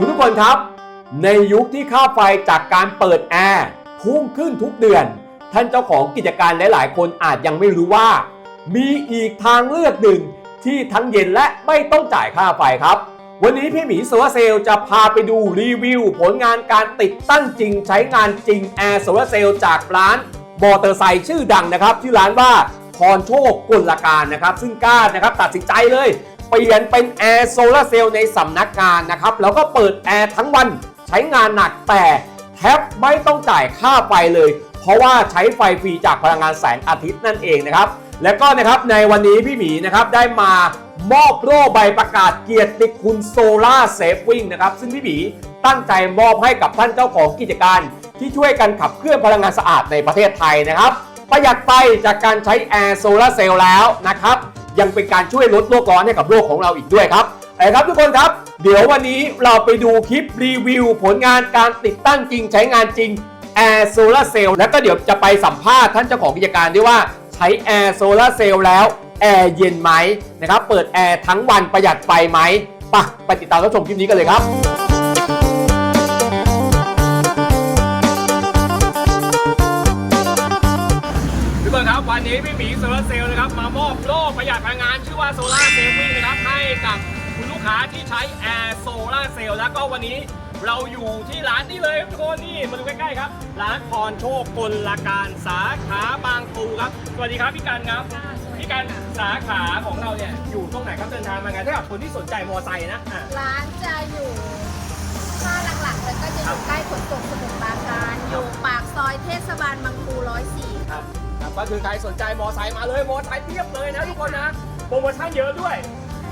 ทุกคนครับ ในยุคที่ค่าไฟจากการเปิดแอร์พุ่งขึ้นทุกเดือน ท่านเจ้าของกิจการหลาย ๆ คนอาจยังไม่รู้ว่า มีอีกทางเลือกหนึ่งที่ทั้งเย็นและไม่ต้องจ่ายค่าไฟครับ วันนี้พี่หมีโซลาเซลล์จะพาไปดูรีวิว ผลงานการติดตั้งจริงใช้งานจริงแอร์โซลาเซลล์จากร้านมอเตอร์ไซค์ชื่อดังนะครับชื่ร้านว่าพรโชคกุลการนะครับ ซึ่งกล้านะครับตัดสินใจเลย เปลี่ยนเป็นแอร์โซลาเซลล์ในสำนักงานนะครับ แล้วก็เปิดแอร์ทั้งวันใช้งานหนักแต่แทบไม่ต้องจ่ายค่าไฟเลย เพราะว่าใช้ไฟฟรีจากพลังงานแสงอาทิตย์นั่นเองนะครับ และก็นะครับในวันนี้พี่หมีนะครับได้มามอบโล่ใบประกาศเกียรติคุณโซลาเซฟวิ่งนะครับ ซึ่งพี่หมีตั้งใจมอบให้กับท่านเจ้าของกิจการ ที่ช่วยกันขับเคลื่อนพลังงานสะอาดในประเทศไทยนะครับ ประหยัดไฟจากการใช้แอร์โซลาเซลล์แล้วนะครับ ยังเป็นการช่วยลดโลกร้อนให้กับโลกของเราอีกด้วยครับเอาละครับทุกคนครับ เดี๋ยววันนี้เราไปดูคลิปรีวิว ผลงานการติดตั้งจริงใช้งานจริงแอร์โซลาเซลล์แล้วก็เดี๋ยวจะไปสัมภาษณ์ท่านเจ้าของกิจการด้วยว่าใช้แอร์โซลาเซลล์แล้วแอร์เย็นไหมนะครับเปิดแอร์ทั้งวันประหยัดไฟไหมไปไปติดตามรับชมคลิปนี้กันเลยครับ ซลาร์เซลล์นะครับมามอบโล่ประหยัดพลังงานชื่อว่าโซลาร์เซลล์วิ่งนะครับให้กับคุณลูกค้าที่ใช้แอร์โซลาร์เซลล์แล้วก็วันนี้เราอยู่ที่ร้านนี้เลยครับทุกคนนี่มาดูใกล้ๆครับ ร้านพรโชคกลการสาขาบางปูครับ สวัสดีครับพี่การครับพี่การสาขาของเราเนี่ยอยู่ตรงไหนครับเดินทางมาไงถ้ากับคนที่สนใจมอไซค์นะอะร้านจะอยู่ ถ้าหลักๆเลยก็จะอยู่ใกล้ขนส่งสมุทรปราการอยู่ปากซอยเทศบาลบางปูร้อยสี่ครับครับก็คือใครสนใจมอไซค์มาเลยมอไซค์เทียบเลยนะทุกคนนะโปรโมชั่นเยอะด้วย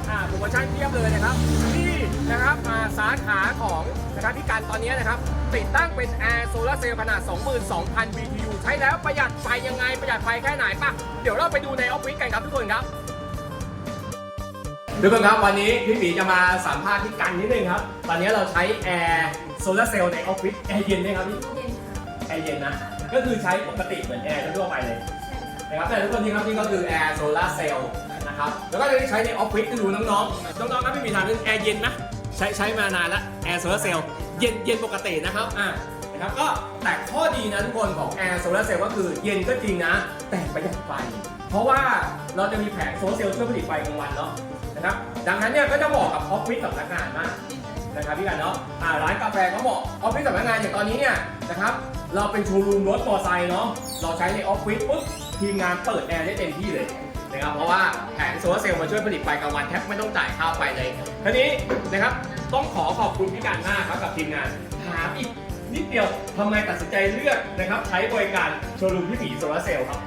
อ่าโปรโมชั่นเทียบเลยนะครับนี่นะครับอ่าสาขาของนะครับพี่การตอนนี้นะครับ ติดตั้งเป็นแอร์โซลาร์เซลล์ขนาด 22,000 BTU ใช้แล้วประหยัดไฟยังไงประหยัดไฟแค่ไหนป่ะเดี๋ยวเราไปดูในออฟฟิศกันครับทุกคนครับ ทุกคนครับวันนี้พี่หมีจะมาสัมภาษณ์พี่กันนิดนึงครับ ตอนนี้เราใช้แอร์โซลาร์เซลล์ในออฟฟิศแอร์เย็นไหมครับพี่แอร์เย็นนะ ก็คือใช้ปกติเหมือนแอร์ทั่วไปเลยนะครับแต่ทุกคนนี่ครับนี่ก็คือแอร์โซลาร์เซลล์นะครับแล้วก็จะใช้ในออฟฟิศดูน้องๆน้องๆครับไม่มีทางเรื่องแอร์เย็นนะใช้ใช้มานานแล้วแอร์โซลาร์เซลล์เย็นเย็นปกตินะครับอ่านะ ครับ ก็แต่ข้อดีนะทุกคนของแอร์โซลาร์เซลล์ก็คือเย็นก็จริงนะ แต่ประหยัดไฟ เพราะว่าเราจะมีแผงโซลาร์เซลล์ช่วยผลิตไฟกลางวันเนาะนะครับ ดังนั้นเนี่ยก็จะเหมาะกับออฟฟิศสำนักงานมากนะครับพี่กันเนาะอ่าร้านกาแฟก็เขาบอออฟฟิศสำนักงานอย่างตอนนี้เนี่ยนะครับเราเป็นโชว์รูมรถมอเตอร์ไซค์เนาะเราใช้ในออฟฟิศปุ๊บทีมงานเปิดแอร์ได้เต็มที่เลยนะครับเพราะว่าแผงโซลาร์เซลล์มาช่วยผลิตไฟกลางวันแทบไม่ต้องจ่ายค่าไฟเลยทีนี้นะครับต้องขอขอบคุณพี่กันมากครับกับทีมงานถามอีก นิดเดียวทำไมตัดสินใจเลือกนะครับ ใช้บริการโชว์รูมพี่หมีโซลาร์เซลล์ครับ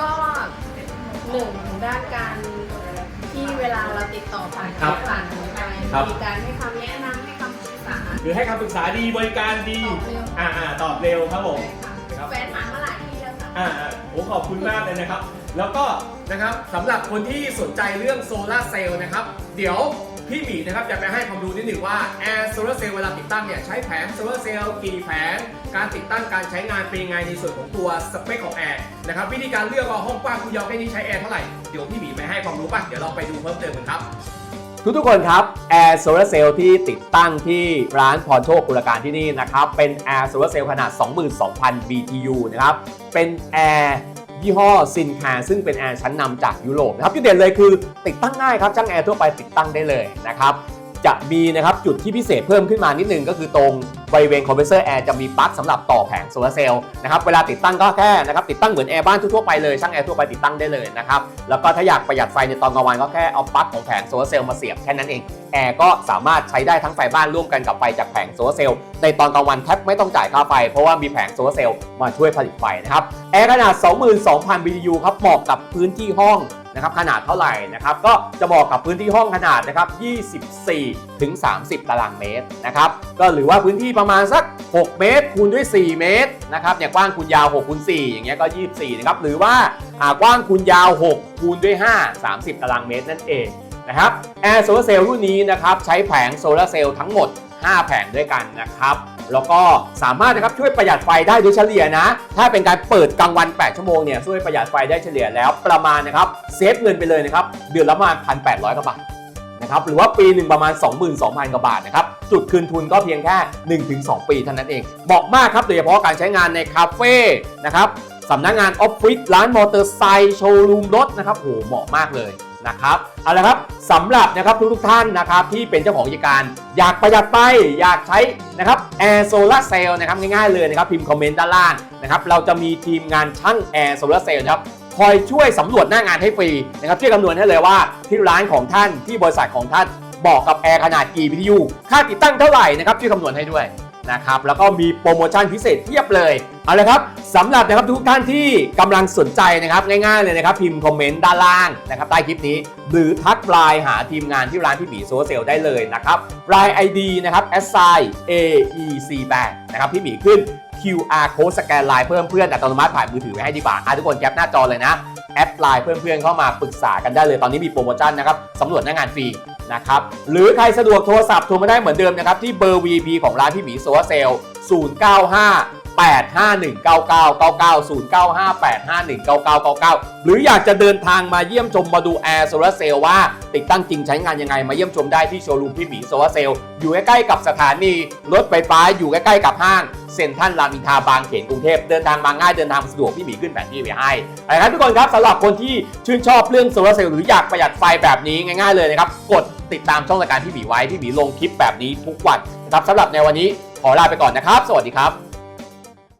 ก็หนึ่งด้านการที่เวลาเราติดต่อผ่านครับผ่านทางไปครับ มีการให้คำแนะนำให้คำปรึกษาคือให้คำปรึกษาดีบริการดี ตอบเร็วอ่าอ่าตอบเร็วครับผม ครับ แฟนหมามาหลายที่แล้วค่ะอ่าๆผมขอบคุณมากเลยนะครับ แล้วก็นะครับสำหรับคนที่สนใจเรื่องโซลาร์เซลล์นะครับ เดี๋ยว พี่หมีนะครับจะไปให้ความรู้นิดหนึ่งว่าแอร์โซลาร์เซลล์เวลาติดตั้งเนี่ยใช้แผงโซลาร์เซลล์กี่แผงการติดตั้งการใช้งานเป็นยังไงในส่วนของตัวสเปคของแอร์นะครับวิธีการเลือกว่าห้องกว้างคุณยาวแค่นี้ใช้แอร์เท่าไหร่เดี๋ยวพี่หมีไปให้ความรู้ป่ะเดี๋ยวเราไปดูเพิ่มเติมกันครับทุกทุกคนครับแอร์โซลาร์เซลล์ที่ติดตั้งที่ร้านพรโชคกุลการที่นี่นะครับ เป็นแอร์โซลาร์เซลล์ขนาด 22,000 BTU นะครับ เป็นแอร์ ยี่ห้อซินคาซึ่งเป็นแอร์ชั้นนำจากยุโรปนะครับจุดเด่นเลยคือติดตั้งง่ายครับช่างแอร์ทั่วไปติดตั้งได้เลยนะครับ จะมีนะครับจุดที่พิเศษเพิ่มขึ้นมานิดนึงก็คือตรงบริเวณคอมเพรสเซอร์แอร์จะมีปลั๊กสำหรับต่อแผงโซลาร์เซลล์นะครับเวลาติดตั้งก็แค่นะครับติดตั้งเหมือนแอร์บ้านทั่วไปเลยช่างแอร์ทั่วไปติดตั้งได้เลยนะครับแล้วก็ถ้าอยากประหยัดไฟในตอนกลางวันก็แค่เอาปลั๊กของแผงโซลาร์เซลล์มาเสียบแค่นั้นเองแอร์ก็สามารถใช้ได้ทั้งไฟบ้านร่วมกันกับไฟจากแผงโซลาร์เซลล์ในตอนกลางวันแทบไม่ต้องจ่ายค่าไฟ เพราะว่ามีแผงโซลาร์เซลล์มาช่วยผลิตไฟนะครับแอร์ขนาด 22,000 BTU ครับเหมาะกับพื้นที่ห้อง นะครับขนาดเท่าไหร่นะครับก็จะเหมาะกับพื้นที่ห้องขนาดนะครับ 24 ถึง 30 ตารางเมตรนะครับก็หรือว่าพื้นที่ประมาณสัก 6 เมตรคูณด้วย 4 เมตรนะครับเนี่ยกว้างคูณยาว6คูณ4อย่างเงี้ยก็ 24 นะครับหรือว่าอ่ากว้างคูณยาว 6 คูณด้วย 5 30 ตารางเมตรนั่นเองนะครับแอร์โซลาร์เซลล์รุ่นนี้นะครับใช้แผงโซลาร์เซลล์ทั้งหมด 5 แผงด้วยกันนะครับ แล้วก็สามารถนะครับช่วยประหยัดไฟได้โดยเฉลี่ยนะ ถ้าเป็นการเปิดกลางวัน 8 ชั่วโมงเนี่ยช่วยประหยัดไฟได้เฉลี่ยแล้วประมาณนะครับเซฟเงินไปเลยนะครับเดือนละประมาณ1,800กว่าบาทนะครับหรือว่าปีหนึ่งประมาณ 22,000 กว่าบาทนะครับจุดคืนทุนก็เพียงแค่ 1-2 ปีเท่านั้นเองเหมาะมากครับโดยเฉพาะการใช้งานในคาเฟ่นะครับสำนักงานออฟฟิศร้านมอเตอร์ไซค์โชว์รูมรถนะครับโหเหมาะมากเลย นะครับเอาละครับสำหรับนะครับทุกๆท่านนะครับที่เป็นเจ้าของกิจการ อยากประหยัดไปอยากใช้นะครับแอร์โซลาเซลล์นะครับง่ายๆเลยนะครับพิมพ์คอมเมนต์ด้านล่างนะครับเราจะมีทีมงานช่างแอร์โซลาเซลล์นะครับคอยช่วยสำรวจหน้างานให้ฟรีนะครับช่วยคำนวณให้เลยว่าที่ร้านของท่านที่บริษัทของท่านบอกกับแอร์ขนาดกี่ BTU ค่าติดตั้งเท่าไหร่นะครับช่วยคำนวณให้ด้วย นะครับ แล้วก็มีโปรโมชั่นพิเศษเทียบเลย เอาละครับสำหรับนะครับทุกท่านที่กำลังสนใจนะครับง่ายๆเลยนะครับ พิมพ์คอมเมนต์ด้านล่างนะครับใต้คลิปนี้ หรือทักไลน์หาทีมงานที่ร้านพี่หมีโซเซลได้เลยนะครับไลน์ ID นะครับ s i aec 8นะครับพี่หมีขึ้น QR code สแกนไลน์เพิ่มเพื่อนอัตโนมัติผ่านมือถือไว้ให้ดีกว่าทุกคนแคปหน้าจอเลยนะแอดไลน์เพื่อนๆเข้ามาปรึกษากันได้เลยตอนนี้มีโปรโมชั่นนะครับสำรวจหน้างานฟรี นะครับ หรือใครสะดวกโทรศัพท์โทรมาได้เหมือนเดิมนะครับ ที่เบอร์ VP ของร้านพี่หมีโซลาเซลล์ 095 8519999 095 8519999 หรืออยากจะเดินทางมาเยี่ยมชมมาดูแอร์โซลาเซลล์ว่า ติดตั้งจริงใช้งานยังไง มาเยี่ยมชมได้ที่โชว์รูมพี่หมีโซลาเซลล์อยู่ใกล้ๆกับสถานี รถไฟฟ้าอยู่ใกล้ๆกับห้างเซ็นทรัลรามอินทราบางเขนกรุงเทพเดินทางมาง่ายเดินทางสะดวกพี่หมีขึ้นแผนที่ไว้ให้เอาละครับทุกคนครับสำหรับคนที่ชื่นชอบเรื่องโซลาร์เซลล์หรืออยากประหยัดไฟแบบนี้ง่าย ๆเลยนะครับกด ติดตามช่องรายการพี่หมีไว้พี่หมีลงคลิปแบบนี้ทุกวันนะครับสำหรับในวันนี้ขอลาไปก่อนนะครับ สวัสดีครับ